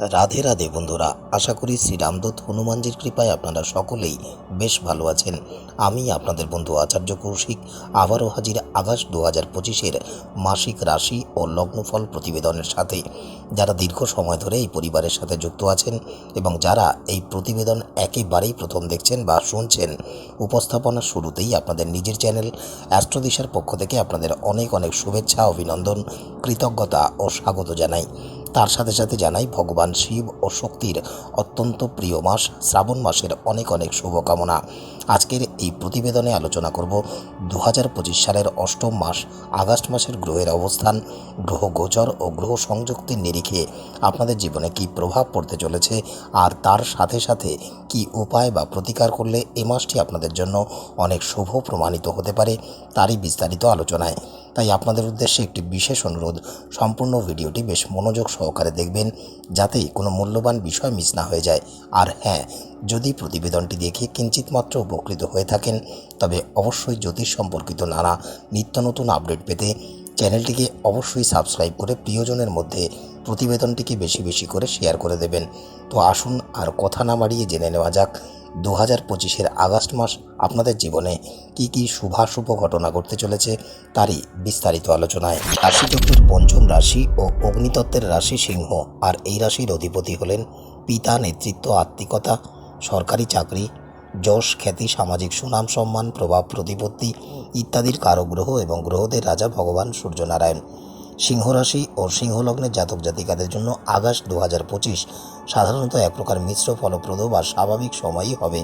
রাধে রাধে বন্ধুরা, আশা করি শ্রীরামদূত হনুমানজির কৃপায় আপনারা সকলেই বেশ ভালো আছেন। আমি আপনাদের বন্ধু আচার্য কৌশিক, আবারও হাজির আগস্ট দু হাজার পঁচিশের মাসিক রাশি ও লগ্নফল প্রতিবেদনের সাথে। যারা দীর্ঘ সময় ধরে এই পরিবারের সাথে যুক্ত আছেন এবং যারা এই প্রতিবেদন একেবারেই প্রথম দেখছেন বা শুনছেন উপস্থাপনার শুরুতেই আপনাদের নিজের চ্যানেল অ্যাস্ট্রোদিশার পক্ষ থেকে আপনাদের অনেক অনেক শুভেচ্ছা, অভিনন্দন, কৃতজ্ঞতা ও স্বাগত জানাই। তার সাথে সাথে জানাই ভগবান শিব ও শক্তির অত্যন্ত প্রিয় মাস, শ্রাবণ মাসের অনেক অনেক শুভকামনা। আজকের এই প্রতিবেদনে আলোচনা করব দু হাজার পঁচিশ সালের অষ্টম মাস, আগস্ট মাসের গ্রহের অবস্থান, গ্রহ গোচর ও গ্রহ সংযুক্তির নিরিখে আপনাদের জীবনে কি প্রভাব পড়তে চলেছে, আর তার সাথে সাথে কি উপায় বা প্রতিকার করলে এ মাসটি আপনাদের জন্য অনেক শুভ প্রমাণিত হতে পারে, তারই বিস্তারিত আলোচনায়। তাই আপনাদের উদ্দেশ্যে একটি বিশেষ অনুরোধ, সম্পূর্ণ ভিডিওটি বেশ মনোযোগ সহকারে দেখবেন যাতে কোনো মূল্যবান বিষয় মিস না হয়ে যায়। আর হ্যাঁ যদি প্রতিবেদনটি দেখে কিঞ্চিত মাত্র উপকৃত হয়ে থাকেন, তবে অবশ্যই জ্যোতিষ সম্পর্কিত নানা নিত্য নতুন আপডেট পেতে চ্যানেলটিকে অবশ্যই সাবস্ক্রাইব করে প্রিয়জনের মধ্যে প্রতিবেদনটিকে বেশি বেশি করে শেয়ার করে দেবেন। তো আসুন আর কথা না বাড়িয়ে জেনে নেওয়া যাক দু হাজার পঁচিশের আগস্ট মাস আপনাদের জীবনে কি কি শুভাশুভ ঘটনা ঘটতে চলেছে তারই বিস্তারিত আলোচনায়। রাশিচক্রের পঞ্চম রাশি ও অগ্নিতত্ত্বের রাশি সিংহ আর এই রাশির অধিপতি হলেন পিতা, নেতৃত্ব, আত্মিকতা, সরকারি চাকরি, যশ, খ্যাতি, সামাজিক সুনাম, সম্মান, প্রভাব, প্রতিপত্তি ইত্যাদির কারক গ্রহ এবং গ্রহদের রাজা ভগবান সূর্যনারায়ণ। সিংহ রাশি ও সিংহলগ্নের জাতক জাতিকাদের জন্য আগস্ট দু হাজার পঁচিশ সাধারণত এক প্রকার মিশ্র ফলপ্রদ বা স্বাভাবিক সময়ই হবে।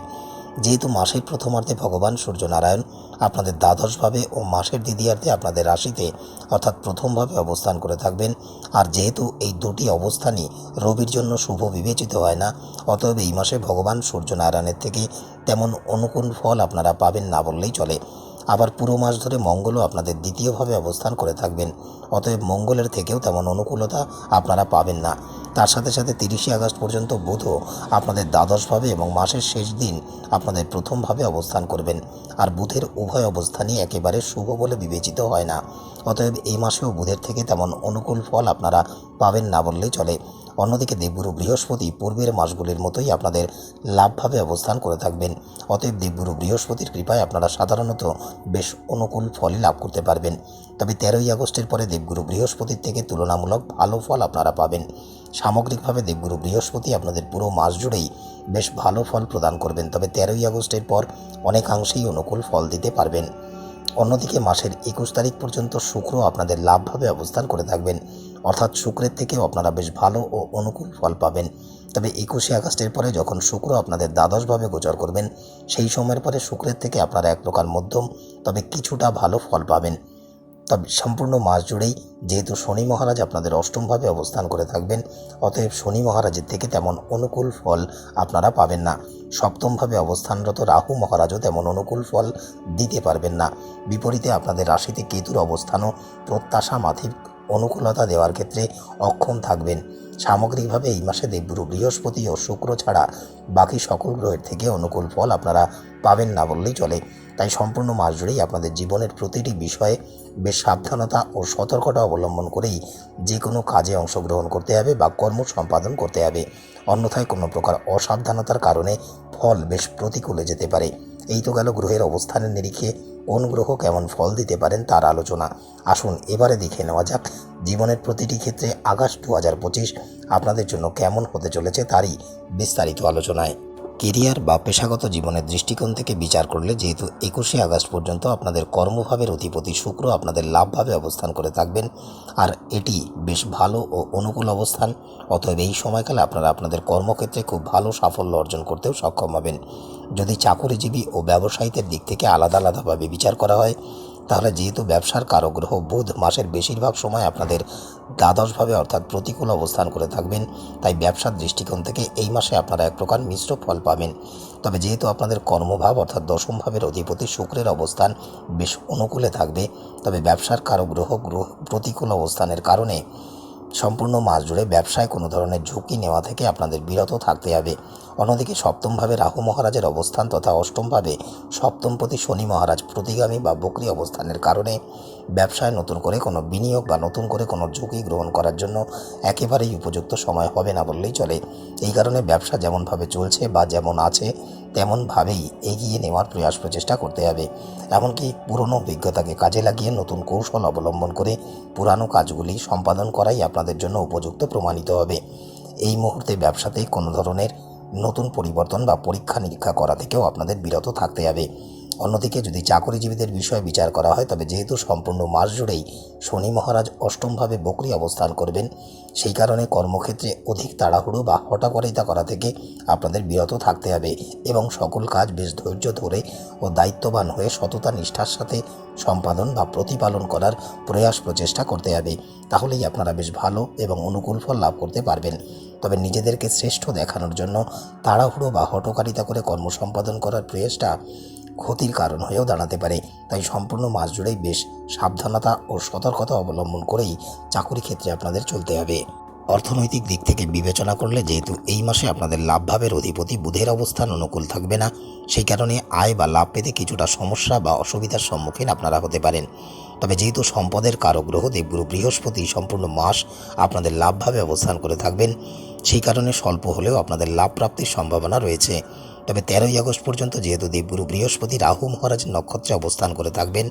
যেহেতু মাসের প্রথমার্ধে ভগবান সূর্যনারায়ণ আপনাদের দ্বাদশভাবে ও মাসের দ্বিতীয়ার্ধে আপনাদের রাশিতে অর্থাৎ প্রথমভাবে অবস্থান করে থাকবেন। আর যেহেতু এই দুটি অবস্থানই রবির জন্য শুভ বিবেচিত হয় না, অতএব এই মাসে ভগবান সূর্যনারায়ণের থেকে তেমন অনুকূল ফল আপনারা পাবেন না বললেই চলে। আবার পুরো মাস ধরে মঙ্গলও আপনাদের দ্বিতীয়ভাবে অবস্থান করে থাকবেন। অতএব মঙ্গলের থেকেও তেমন অনুকূলতা আপনারা পাবেন না। তার সাথে সাথে তিরিশে আগস্ট পর্যন্ত বুধও আপনাদের দ্বাদশভাবে এবং মাসের শেষ দিন আপনাদের প্রথমভাবে অবস্থান করবেন। আর বুধের উভয় অবস্থানই একেবারে শুভ বলে বিবেচিত হয় না। অতএব এই মাসেও বুধের থেকে তেমন অনুকূল ফল আপনারা পাবেন না বললেই চলে। অন্যদিকে দেবগুরু বৃহস্পতি পূর্বের মাসগুলির মতোই আপনাদের লাভভাবে অবস্থান করে থাকবেন। অতএব দেবগুরু বৃহস্পতির কৃপায় আপনারা সাধারণত বেশ অনুকূল ফলই লাভ করতে পারবেন। তবে তেরোই আগস্টের পরে দেবগুরু বৃহস্পতির থেকে তুলনামূলক ভালো ফল আপনারা পাবেন। সামগ্রিকভাবে দেবগুরু বৃহস্পতি আপনাদের পুরো মাস জুড়েই বেশ ভালো ফল প্রদান করবেন। তবে তেরোই আগস্টের পর অনেকাংশেই অনুকূল ফল দিতে পারবেন। অন্যদিকে মাসের একুশ তারিখ পর্যন্ত শুক্র আপনাদের লাভভাবে অবস্থান করে থাকবেন। অর্থাৎ শুক্রের থেকেও আপনারা বেশ ভালো ও অনুকূল ফল পাবেন। তবে একুশে আগস্টের পরে যখন শুক্র আপনাদের দ্বাদশভাবে গোচর করবেন, সেই সময়ের পরে শুক্রের থেকে আপনারা এক প্রকার মধ্যম তবে কিছুটা ভালো ফল পাবেন। তবে সম্পূর্ণ মাস জুড়েই যেহেতু শনি মহারাজ আপনাদের অষ্টমভাবে অবস্থান করে থাকবেন, অতএব শনি মহারাজের থেকে তেমন অনুকূল ফল আপনারা পাবেন না। সপ্তমভাবে অবস্থানরত রাহু মহারাজও তেমন অনুকূল ফল দিতে পারবেন না। বিপরীতে আপনাদের রাশিতে কেতুর অবস্থানও প্রত্যাশা মাথিক অনুকূলতা দেওয়ার ক্ষেত্রে অক্ষম থাকবেন। সামগ্রিকভাবে এই মাসে দেবগুরু বৃহস্পতি ও শুক্র ছাড়া বাকি সকল গ্রহের থেকে অনুকূল ফল আপনারা পাবেন না বললেই চলে। তাই সম্পূর্ণ মাস জুড়েই আপনাদের জীবনের প্রতিটি বিষয়ে বেশ সাবধানতা ও সতর্কতা অবলম্বন করেই যে কোনো কাজে অংশগ্রহণ করতে হবে বা কর্ম সম্পাদন করতে হবে। অন্যথায় কোনো প্রকার অসাবধানতার কারণে ফল বেশ প্রতিকূলে যেতে পারে। এই তো গেল গ্রহের অবস্থানের নিরিখে কোন গ্রহ কেমন ফল দিতে পারেন তার আলোচনা। আসুন, এবারে দেখে নেওয়া যাক জীবনের প্রতিটি ক্ষেত্রে আগস্ট দু হাজার পঁচিশ আপনাদের জন্য কেমন হতে চলেছে তারই বিস্তারিত আলোচনায়। কেরিয়ার বা পেশাগত জীবনের দৃষ্টিকোণ থেকে বিচার করলে যেহেতু একুশে আগস্ট পর্যন্ত আপনাদের কর্মভাবের অধিপতি শুক্র আপনাদের লাভভাবে অবস্থান করে থাকবেন, আর এটি বেশ ভালো ও অনুকূল অবস্থান, অতএব এই সময়কালে আপনারা আপনাদের কর্মক্ষেত্রে খুব ভালো সাফল্য অর্জন করতেও সক্ষম হবেন। যদি চাকরিজীবী ও ব্যবসায়ীদের দিক থেকে আলাদা আলাদাভাবে বিচার করা হয় তাহলে যেহেতু ব্যবসার কারগ্রহ বুধ মাসের বেশিরভাগ সময় আপনাদের দ্বাদশভাবে অর্থাৎ প্রতিকূল অবস্থান করে থাকবেন, তাই ব্যবসার দৃষ্টিকোণ থেকে এই মাসে আপনারা এক প্রকার মিশ্র ফল পাবেন। তবে যেহেতু আপনাদের কর্মভাব অর্থাৎ দশম ভাবের অধিপতি শুক্রের অবস্থান বেশ অনুকূলে থাকবে, তবে ব্যবসার কারগ্রহ গ্রহ প্রতিকূল অবস্থানের কারণে সম্পূর্ণ মাস জুড়ে ব্যবসায় কোনো ধরনের ঝুঁকি নেওয়া থেকে আপনাদের বিরত থাকতে হবে। অন্যদিকে সপ্তমভাবে রাহু মহারাজের অবস্থান তথা অষ্টমভাবে সপ্তমপতি শনি মহারাজ প্রতিগামী বা বকরি অবস্থানের কারণে ব্যবসায় নতুন করে কোনো বিনিয়োগ বা নতুন করে কোনো ঝুঁকি গ্রহণ করার জন্য একেবারেই উপযুক্ত সময় হবে না বললেই চলে। এই কারণে ব্যবসা যেমনভাবে চলছে বা যেমন আছে তেমনভাবেই এগিয়ে নেওয়ার প্রয়াস প্রচেষ্টা করতে হবে। এমনকি পুরনো অভিজ্ঞতাকে কাজে লাগিয়ে নতুন কৌশল অবলম্বন করে পুরানো কাজগুলি সম্পাদন করাই আপনাদের জন্য উপযুক্ত প্রমাণিত হবে। এই মুহূর্তে ব্যবসাতে কোনো ধরনের নতুন পরিবর্তন বা পরীক্ষা নিরীক্ষা করা থেকেও আপনাদের বিরত থাকতে হবে। অন্যদিকে যদি চাকরিজীবীদের বিষয়ে বিচার করা হয়, তবে যেহেতু সম্পূর্ণ মাস জুড়েই শনি মহারাজ অষ্টমভাবে বকরি অবস্থান করবেন, সেই কারণে কর্মক্ষেত্রে অধিক তাড়াহুড়ো বা হঠাকরিতা করা থেকে আপনাদের বিরত থাকতে হবে এবং সকল কাজ বেশ ধৈর্য ধরে ও দায়িত্ববান হয়ে সততা নিষ্ঠার সাথে সম্পাদন বা প্রতিপালন করার প্রয়াস প্রচেষ্টা করতে হবে। তাহলেই আপনারা বেশ ভালো এবং অনুকূল ফল লাভ করতে পারবেন। তবে নিজেদেরকে শ্রেষ্ঠ দেখানোর জন্য তাড়াহুড়ো বা হটকারিতা করে কর্ম সম্পাদন করার প্রয়াসটা ক্ষতির কারণ হয়েও দাঁড়াতে পারে। তাই সম্পূর্ণ মাস জুড়েই বেশ সাবধানতা ও সতর্কতা অবলম্বন করেই চাকুরি ক্ষেত্রে আপনাদের চলতে হবে। অর্থনৈতিক দিক থেকে বিবেচনা করলে যেহেতু এই মাসে আপনাদের লাভভাবের অধিপতি বুধের অবস্থান অনুকূল থাকবে না, সেই কারণে আয় বা লাভ পেতে কিছুটা সমস্যা বা অসুবিধার সম্মুখীন আপনারা হতে পারেন। তবে যেহেতু সম্পদের কারগ্রহ দেবগুরু বৃহস্পতি সম্পূর্ণ মাস আপনাদের লাভভাবে অবস্থান করে থাকবেন, সেই কারণে স্বল্প হলেও আপনাদের লাভ প্রাপ্তির সম্ভাবনা রয়েছে। তবে তেরোই আগস্ট পর্যন্ত যেহেতু দেবগুরু বৃহস্পতি রাহু মহারাজ নক্ষত্রে অবস্থান করে থাকবেন,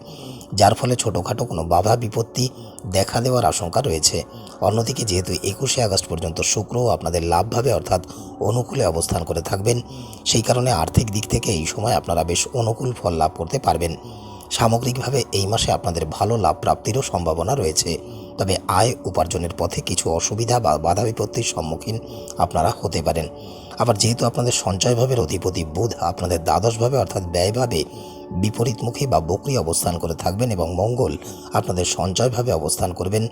যার ফলে ছোটোখাটো কোনো বাধা বিপত্তি দেখা দেওয়ার আশঙ্কা রয়েছে। অন্যদিকে যেহেতু একুশে আগস্ট পর্যন্ত শুক্র আপনাদের লাভভাবে অর্থাৎ অনুকূলে অবস্থান করে থাকবেন, সেই কারণে আর্থিক দিক থেকে এই সময় আপনারা বেশ অনুকূল ফল লাভ করতে পারবেন। সামগ্রিকভাবে এই মাসে আপনাদের ভালো লাভ প্রাপ্তিরও সম্ভাবনা রয়েছে। তবে আয় উপার্জনের পথে কিছু অসুবিধা বা বাধা বিপত্তির সম্মুখীন আপনারা হতে পারেন। আবার যেহেতু আপনাদের সঞ্চয়ভাবের অধিপতি বুধ, আপনাদের দ্বাদশভাবে অর্থাৎ ব্যয়ভাবে বিপরীতমুখী বা বকরি অবস্থান করে থাকবেন এবং মঙ্গল আপনাদের সঞ্চয়ভাবে অবস্থান করবেন।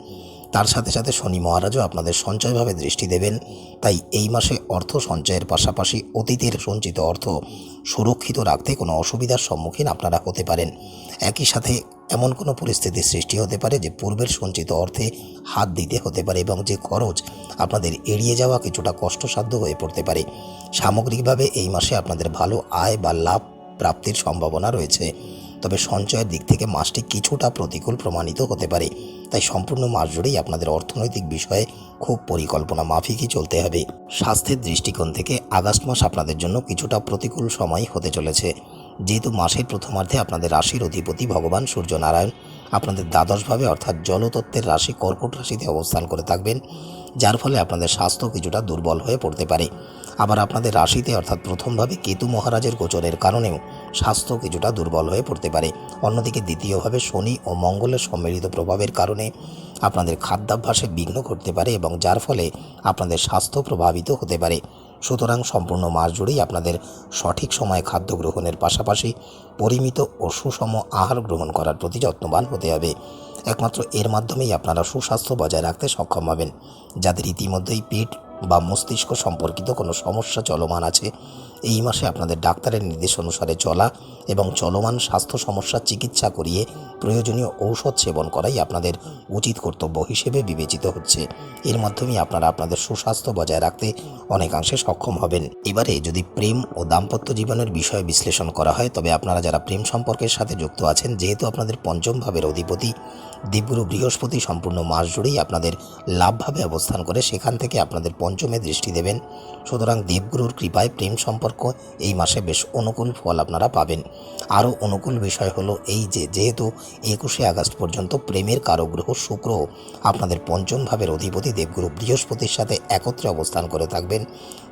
তার সাথে সাথে শনি মহারাজও আপনাদের সঞ্চয়ভাবে দৃষ্টি দেবেন। তাই এই মাসে অর্থ সঞ্চয়ের পাশাপাশি অতীতের সঞ্চিত অর্থ সুরক্ষিত রাখতে কোনো অসুবিধার সম্মুখীন আপনারা হতে পারেন। একই সাথে এমন কোনো পরিস্থিতির সৃষ্টি হতে পারে যে পূর্বের সঞ্চিত অর্থে হাত দিতে হতে পারে এবং যে খরচ আপনাদের এড়িয়ে যাওয়া কিছুটা কষ্টসাধ্য হয়ে পড়তে পারে। সামগ্রিকভাবে এই মাসে আপনাদের ভালো আয় বা লাভ প্রাপ্তির সম্ভাবনা রয়েছে। তবে সঞ্চয়ের দিক থেকে মাসটি কিছুটা প্রতিকূল প্রমাণিত হতে পারে। তাই সম্পূর্ণ মাস জুড়েই আপনাদের অর্থনৈতিক বিষয়ে খুব পরিকল্পনা মাফিকই চলতে হবে। স্বাস্থ্যের দৃষ্টিকোণ থেকে আগস্ট মাস আপনাদের জন্য কিছুটা প্রতিকূল সময় হতে চলেছে। যেহেতু মাসের প্রথমার্ধে আপনাদের রাশির অধিপতি ভগবান সূর্যনারায়ণ আপনাদের দ্বাদশভাবে অর্থাৎ জলতত্ত্বের রাশি কর্কট রাশিতে অবস্থান করে থাকবেন, যার ফলে আপনাদের স্বাস্থ্য কিছুটা দুর্বল হয়ে পড়তে পারে। আবার আপনাদের রাশিতে অর্থাৎ প্রথমভাবে কেতু মহারাজের গোচরের কারণেও স্বাস্থ্য কিছুটা দুর্বল হয়ে পড়তে পারে। অন্যদিকে দ্বিতীয়ভাবে শনি ও মঙ্গলের সম্মিলিত প্রভাবের কারণে আপনাদের খাদ্যাভ্যাসে বিঘ্ন ঘটতে পারে এবং যার ফলে আপনাদের স্বাস্থ্য প্রভাবিত হতে পারে। সুতরাং সম্পূর্ণ মাস জুড়েই আপনাদের সঠিক সময়ে খাদ্য গ্রহণের পাশাপাশি পরিমিত ও সুষম আহার গ্রহণ করার প্রতি যত্নবান হতে হবে। একমাত্র এর মাধ্যমেই আপনারা সুস্বাস্থ্য বজায় রাখতে সক্ষম হবেন। যাদের ইতিমধ্যেই পেট বা মস্তিষ্ক সম্পর্কিত কোনো সমস্যা চলমান আছে এই মাসে আপনাদের ডাক্তারের নির্দেশ অনুসারে চলা এবং চলমান স্বাস্থ্য সমস্যার চিকিৎসা করিয়ে প্রয়োজনীয় ঔষধ সেবন করাই আপনাদের উচিত কর্তব্য হিসেবে বিবেচিত হচ্ছে। এর মাধ্যমে আপনারা আপনাদের সুস্বাস্থ্য বজায় রাখতে অনেকাংশে সক্ষম হবেন। এবারে যদি প্রেম ও দাম্পত্য জীবনের বিষয় বিশ্লেষণ করা হয়, তবে আপনারা যারা প্রেম সম্পর্কের সাথে যুক্ত আছেন, যেহেতু আপনাদের পঞ্চম ভাবের অধিপতি দেবগুরু বৃহস্পতি সম্পূর্ণ মাস জুড়েই আপনাদের লাভভাবে অবস্থান করে, সেখান থেকে আপনাদের পঞ্চমে দৃষ্টি দেবেন। সুতরাং দেবগুরুর কৃপায় প্রেম সম্পর্ক এই মাসে বেশ অনুকূল ফল আপনারা পাবেন। আরও অনুকূল বিষয় হলো এই যে, যেহেতু একুশে আগস্ট পর্যন্ত প্রেমের কারগ্রহ শুক্র, আপনাদের পঞ্চম ভাবের অধিপতি দেবগুরু বৃহস্পতির সাথে একত্রে অবস্থান করে থাকবেন।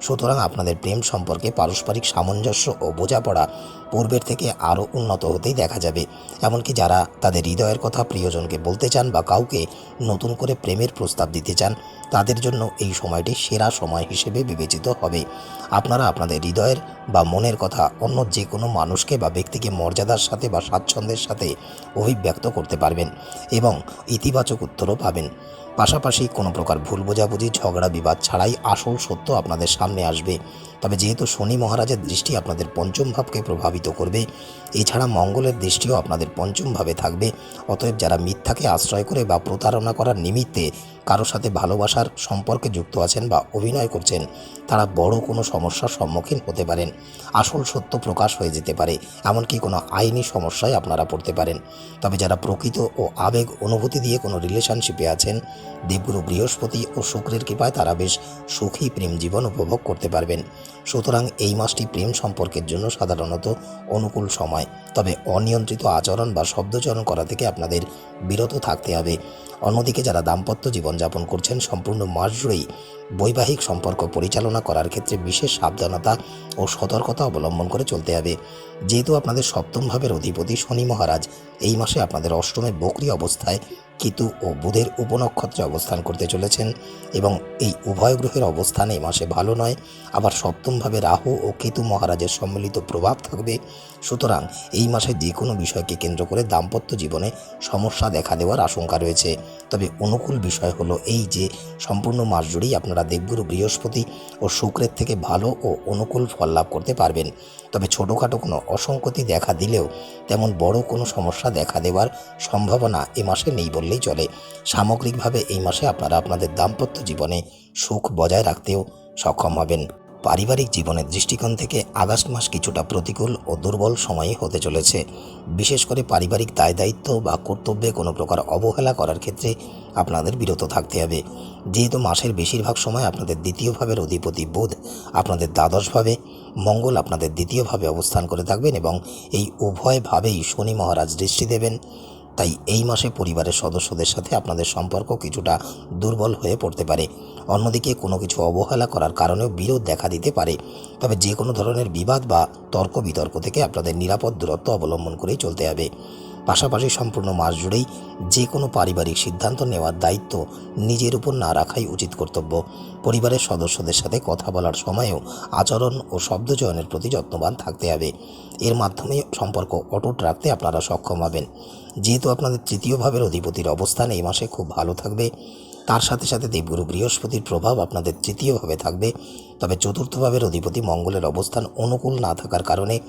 সুতরাং আপনাদের প্রেম সম্পর্কে পারস্পরিক সামঞ্জস্য ও বোঝাপড়া পূর্বের থেকে আরও উন্নত হতেই দেখা যাবে। এমনকি যারা তাদের হৃদয়ের কথা প্রিয়জনকে বলতে চান বা কাউকে নতুন করে প্রেমের প্রস্তাব দিতে চান, তাদের জন্য এই সময়টি সেরা সময় হিসেবে বিবেচিত হবে। আপনারা আপনাদের হৃদয়ের বা মনের কথা অন্য যে কোনো মানুষকে বা ব্যক্তিকে মর্যাদার সাথে বা স্বাচ্ছন্দ্যের সাথে অভিব্যক্ত করতে পারবেন এবং ইতিবাচক উত্তরও পাবেন। পাশাপাশি কোনো প্রকার ভুল বোঝাবুঝি, ঝগড়া, বিবাদ ছাড়াই আসল সত্য আপনাদের সামনে আসবে। তবে যেহেতু শনি মহারাজের দৃষ্টি আপনাদের পঞ্চম ভাবকে প্রভাবিত করবে, এছাড়া মঙ্গলের দৃষ্টিও আপনাদের পঞ্চম ভাবে থাকবে। অতএব যারা মিথ্যাকে আশ্রয় করে বা প্রতারণা করার নিমিত্তে কারোর সাথে ভালোবাসার সম্পর্কে যুক্ত আছেন বা অভিনয় করছেন, তারা বড় কোনো সমস্যার সম্মুখীন হতে পারেন। আসল সত্য প্রকাশ হয়ে যেতে পারে, এমনকি কোনো আইনি সমস্যায় আপনারা পড়তে পারেন। তবে যারা প্রকৃত ও আবেগ অনুভূতি দিয়ে কোনো রিলেশনশিপে আছেন দেবগুরু বৃহস্পতি ও শুক্রের কৃপায় তারা বেশ সুখী প্রেম জীবন উপভোগ করতে পারবেন। সুতরাং এই মাসটি প্রেম সম্পর্কের জন্য সাধারণত অনুকূল সময়। তবে অনিয়ন্ত্রিত আচরণ বা শব্দচরণ করা থেকে আপনাদের বিরত থাকতে হবে। অন্যদিকে যারা দাম্পত্য জীবনযাপন করছেন, সম্পূর্ণ মাস জুড়েই বৈবাহিক সম্পর্ক পরিচালনা করার ক্ষেত্রে বিশেষ সাবধানতা ও সতর্কতা অবলম্বন করে চলতে হবে। যেহেতু আপনাদের সপ্তম ভাবের অধিপতি শনি মহারাজ, এই মাসে আপনাদের অষ্টমে বকরি অবস্থায় কেতু ও বুধের উপনক্ষত্রে অবস্থান করতে চলেছেন এবং এই উভয় গ্রহের অবস্থান এই মাসে ভালো নয়। আবার সপ্তমভাবে রাহু ও কেতু মহারাজের সম্মিলিত প্রভাব থাকবে। সুতরাং এই মাসে যে কোনো বিষয়কে কেন্দ্র করে দাম্পত্য জীবনে সমস্যা দেখা দেওয়ার আশঙ্কা রয়েছে। তবে অনুকূল বিষয় হলো এই যে, সম্পূর্ণ মাস জুড়েই আপনারা দেবগুরু, বৃহস্পতি ও শুক্রের থেকে ভালো ও অনুকূল ফল লাভ করতে পারবেন। তবে ছোটোখাটো কোনো অসঙ্গতি দেখা দিলেও তেমন বড় কোনো সমস্যা দেখা দেওয়ার সম্ভাবনা এ মাসে নেই বললেই চলে। সামগ্রিকভাবে এই মাসে আপনারা আপনাদের দাম্পত্য জীবনে সুখ বজায় রাখতেও সক্ষম হবেন। পারিবারিক জীবনের দৃষ্টিকোণ থেকে আগস্ট মাস কিছুটা প্রতিকূল ও দুর্বল সময়ই হতে চলেছে। বিশেষ করে পারিবারিক দায় দায়িত্ব বা কর্তব্যে কোনো প্রকার অবহেলা করার ক্ষেত্রে আপনাদের বিরত থাকতে হবে। যেহেতু মাসের বেশিরভাগ সময় আপনাদের দ্বিতীয় ভাবের অধিপতি বুধ আপনাদের দ্বাদশভাবে মঙ্গল আপনাদের দ্বিতীয়ভাবে অবস্থান করে থাকবেন এবং এই উভয় ভাবেই শনি মহারাজ দৃষ্টি দেবেন। তাই এই মাসে পরিবারের সদস্যদের সাথে আপনাদের সম্পর্ক কিছুটা দুর্বল হয়ে পড়তে পারে। অন্যদিকে কোনো কিছু অবহেলা করার কারণেও বিরোধ দেখা দিতে পারে। তবে যে কোনো ধরনের বিবাদ বা তর্ক বিতর্ক থেকে আপনাদের নিরাপদ দূরত্ব অবলম্বন করেই চলতে হবে। পাশাপাশি সম্পূর্ণ মাস জুড়েই যে কোনো পারিবারিক সিদ্ধান্ত নেওয়ার দায়িত্ব নিজের উপর না রাখাই উচিত কর্তব্য। পরিবারের সদস্যদের সাথে কথা বলার সময়েও আচরণ ও শব্দচয়নের প্রতি যত্নবান থাকতে হবে। এর মাধ্যমে সম্পর্ক অটুট রাখতে আপনারা সক্ষম হবেন। যেহেতু আপনাদের তৃতীয় ভাবের অধিপতির অবস্থান এই মাসে খুব ভালো থাকবে তার সাথে সাথে দেবগুরু বৃহস্পতির প্রভাব আপনাদের তৃতীয়ভাবে থাকবে। তবে চতুর্থভাবের অধিপতি মঙ্গলের অবস্থান অনুকূল না থাকার কারণে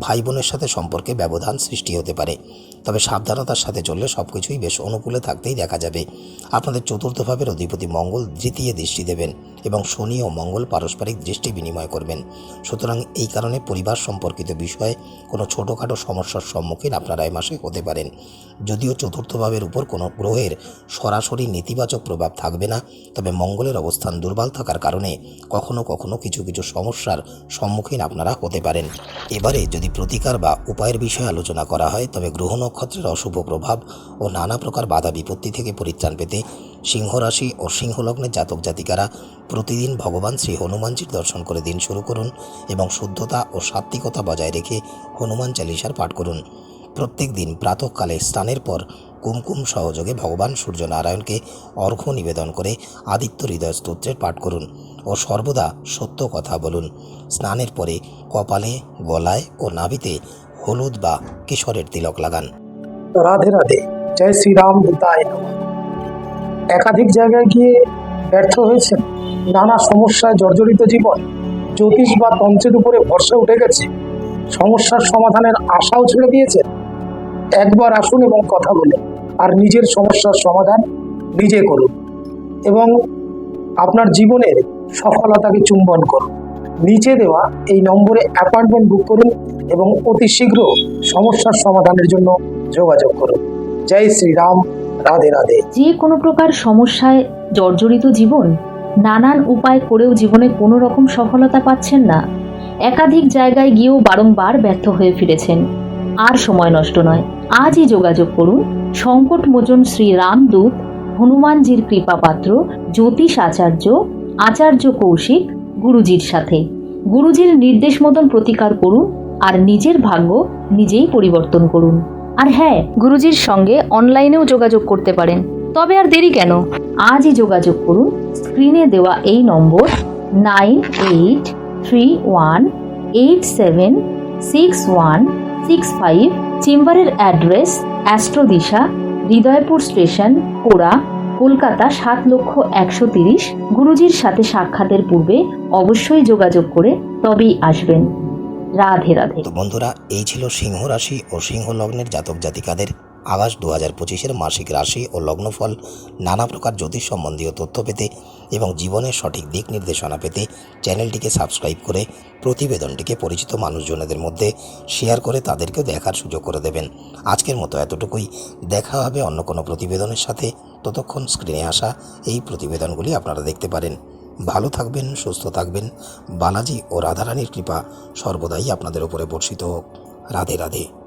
ভাই বোনের সাথে সম্পর্কে ব্যবধান সৃষ্টি হতে পারে। তবে সাবধানতার সাথে চললে সব কিছুই বেশ অনুকূলে থাকতেই দেখা যাবে। আপনাদের চতুর্থভাবের অধিপতি মঙ্গল দ্বিতীয় দৃষ্টি দেবেন। এবং শনি ও মঙ্গল পারস্পরিক দৃষ্টি বিনিময় করবেন। সুতরাং এই কারণে পরিবার সম্পর্কিত বিষয়ে কোনো ছোটোখাটো সমস্যার সম্মুখীন আপনারা এই মাসে হতে পারেন। যদিও চতুর্থ ভাবের উপর কোনো গ্রহের সরাসরি নেতিবাচক প্রভাব থাকবে না, তবে মঙ্গলের অবস্থান দুর্বল থাকার কারণে কখনো কখনো কিছু কিছু সমস্যার সম্মুখীন আপনারা হতে পারেন। এবারে যদি প্রতিকার বা উপায়ের বিষয়ে আলোচনা করা হয়, তবে গ্রহ নক্ষত্রের অশুভ প্রভাব ও নানা প্রকার বাধা বিপত্তি থেকে পরিত্রাণ পেতে সিংহ রাশি ও সিংহলগ্নের জাতক জাতিকারা প্রতিদিন ভগবান শ্রী হনুমানজির দর্শন করে দিন শুরু করুন এবং শুদ্ধতা ও সাত্বিকতা বজায় রেখে হনুমান চালিসার পাঠ করুন। প্রত্যেক দিন প্রাতকালে স্নানের পর কুমকুম সহযোগে ভগবান সূর্যনারায়ণকে অর্ঘ্য নিবেদন করে আদিত্য হৃদয় স্তোত্রের পাঠ করুন ও সর্বদা সত্য কথা বলুন। স্নানের পরে কপালে, গলায় ও নাভিতে হলুদ বা কিশোরের তিলক লাগান। রাধে রাধে। জয় শ্রীরাম নমঃ। একাধিক জায়গায় গিয়ে ব্যর্থ হয়েছেন। নানা সমস্যায় জর্জরিত জীবন, জ্যোতিষ বা তন্ত্রের উপরে ভরসা উঠে গেছে। সমস্যার সমাধানের আশাও ছেড়ে দিয়েছেন একবার আসুন এবং কথা বলুন, আর নিজের সমস্যার সমাধান নিজে করুন এবং আপনার জীবনের সফলতাকে চুম্বন করুন। নিচে দেওয়া এই নম্বরে অ্যাপয়েন্টমেন্ট বুক করুন এবং অতি শীঘ্র সমস্যার সমাধানের জন্য যোগাযোগ করুন। জয় শ্রীরাম। রাধে রাধে। যে কোনো প্রকার সমস্যায় জর্জরিত জীবন, নানান উপায় করেও জীবনে কোনো রকম সফলতা পাচ্ছেন না। একাধিক জায়গায় গিয়েও বারংবার ব্যর্থ হয়ে ফিরেছেন। আর সময় নষ্ট নয়। আজই যোগাযোগ করুন। সংকটমোচন শ্রী রামদূত হনুমানজির কৃপাপাত্র জ্যোতিষ আচার্য আচার্য কৌশিক, গুরুজির সাথে। গুরুজির নির্দেশ মতন প্রতিকার করুন আর নিজের ভাগ্য নিজেই পরিবর্তন করুন। আর হ্যাঁ গুরুজির সঙ্গে অনলাইনেও যোগাযোগ করতে পারেন। তবে আর দেরি কেন? আজই যোগাযোগ করুন। স্ক্রিনে দেওয়া এই নম্বর nine eight three one eight seven six one six five চেম্বারের অ্যাড্রেস অ্যাস্ট্রোদিশা, হৃদয়পুর স্টেশন, কোড়া, কলকাতা সাত লক্ষ একশো তিরিশ। গুরুজির সাথে সাক্ষাতের পূর্বে অবশ্যই যোগাযোগ করে তবেই আসবেন। রাধে রাধে। তো বন্ধুরা, এই ছিল সিংহ রাশি ও সিংহ লগ্নের জাতক জাতিকাদের আগাস দু হাজার পঁচিশের মাসিক রাশি ও লগ্নফল, নানা প্রকার জ্যোতিষ সম্বন্ধীয় তথ্য পেতে এবং জীবনের সঠিক দিক নির্দেশনা পেতে চ্যানেলটিকে সাবস্ক্রাইব করে প্রতিবেদনটিকে পরিচিত মানুষজনেদের মধ্যে শেয়ার করে তাদেরকেও দেখার সুযোগ করে দেবেন। আজকের মতো এতটুকুই। দেখা হবে অন্য কোনো প্রতিবেদনের সাথে। ততক্ষণ স্ক্রিনে আসা এই প্রতিবেদনগুলি আপনারা দেখতে পারেন। ভালো থাকবেন, সুস্থ থাকবেন। বালাজি ও রাধারানীর কৃপা সর্বদাই আপনাদের উপরে বর্ষিত হোক। রাধে রাধে।